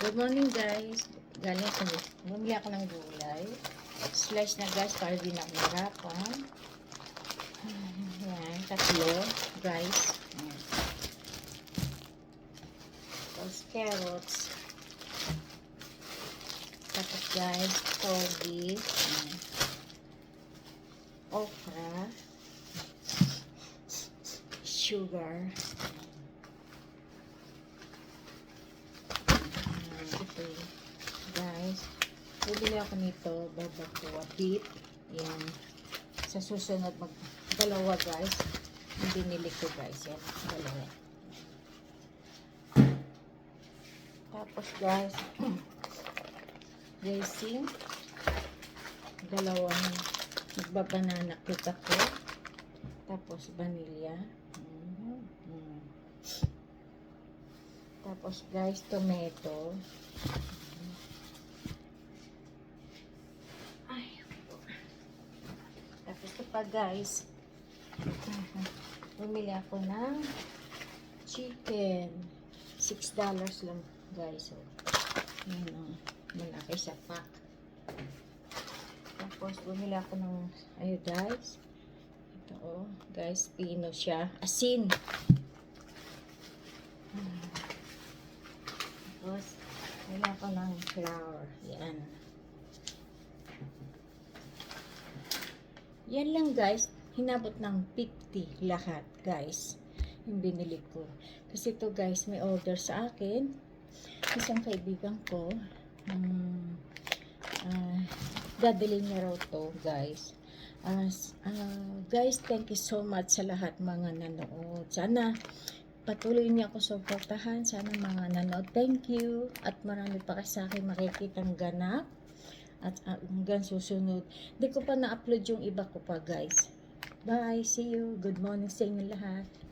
Good morning guys. Galing ako. Bumili ako ng gulay. Slice na guys para di na ako mahirapan. Yan, tatlo guys. Yan. Tapos carrots. Tapos guys, togi. Okra. Sugar. Ayan, yun. Guys, bibili ako nito, barbacoa beef. Yan. Sa susunod, mag dalawa guys. Binili ko guys. Yan, dalawa. Tapos guys, racing. Dalawang magbabanana cake ako. Tapos vanilla. Mm. Tapos guys, tomato. Ay, po. Tapos ito pa guys. Bumili ako ng chicken. $6 dollars lang guys. Oh. Yan o. Malaki sa pack. Tapos bumili ako ng, ayo guys. Ito oh. Guys, pino siya. Asin. Tapos, bumili ako ng flour. Yan. Yan lang guys. Hinabot ng 50 lahat guys. Yung binili ko. Kasi ito guys, may order sa akin. Isang kaibigan ko. Um, ah, dadalhin niya raw to guys. As, ah, guys, thank you so much sa lahat mga nanood. Sana patuloy niyo ako suportahan. Sana mga nanood. Thank you. At marami pa kasi sa akin makikitang ganap. At ah, hanggang susunod. Hindi ko pa na-upload yung iba ko pa guys. Bye. See you. Good morning sa inyo lahat.